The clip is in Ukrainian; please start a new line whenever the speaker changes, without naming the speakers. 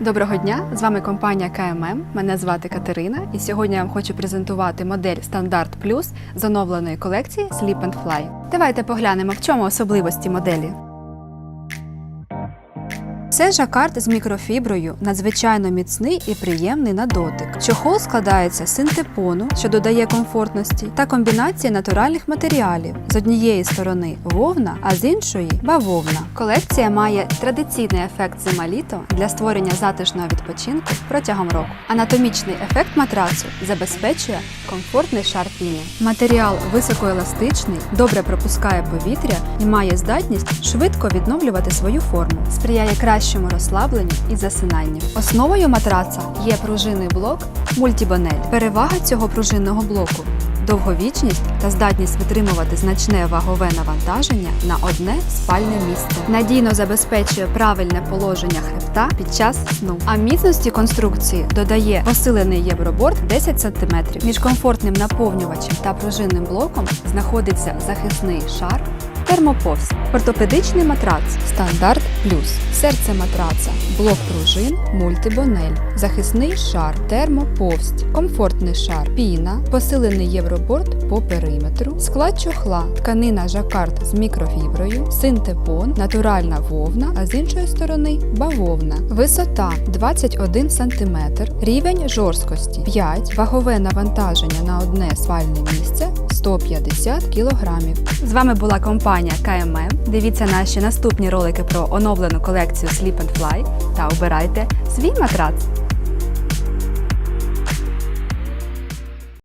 Доброго дня! З вами компанія КММ. Мене звати Катерина, і сьогодні я вам хочу презентувати модель Стандарт Плюс з оновленої колекції Sleep and Fly. Давайте поглянемо, в чому особливості моделі. Це жакард з мікрофіброю, надзвичайно міцний і приємний на дотик. Чохол складається з синтепону, що додає комфортності, та комбінації натуральних матеріалів з однієї сторони вовна, а з іншої бавовна. Колекція має традиційний ефект зима-літо для створення затишного відпочинку протягом року. Анатомічний ефект матрацу забезпечує комфортний шар піни. Матеріал високоеластичний, добре пропускає повітря і має здатність швидко відновлювати свою форму, сприяє кращому розслабленню і засинанню. Основою матраца є пружинний блок мультібонель. Перевага цього пружинного блоку довговічність та здатність витримувати значне вагове навантаження на одне спальне місце. Надійно забезпечує правильне положення хребта під час сну. А міцності конструкції додає посилений євроборд 10 см. Між комфортним наповнювачем та пружинним блоком знаходиться захисний шар. Термоповз, ортопедичний матрац, стандарт плюс, серце матраца, блок пружин, мультибонель, захисний шар, термоповсть, комфортний шар, піна, посилений євроборд по периметру, склад чохла, тканина жакард з мікрофіброю, синтепон, натуральна вовна, а з іншої сторони бавовна. Висота 21 см, рівень жорсткості 5, вагове навантаження на одне спальне місце 150 кг. З вами була компанія КММ. Дивіться наші наступні ролики про оновлену колекцію Sleep and Fly та обирайте свій матрац.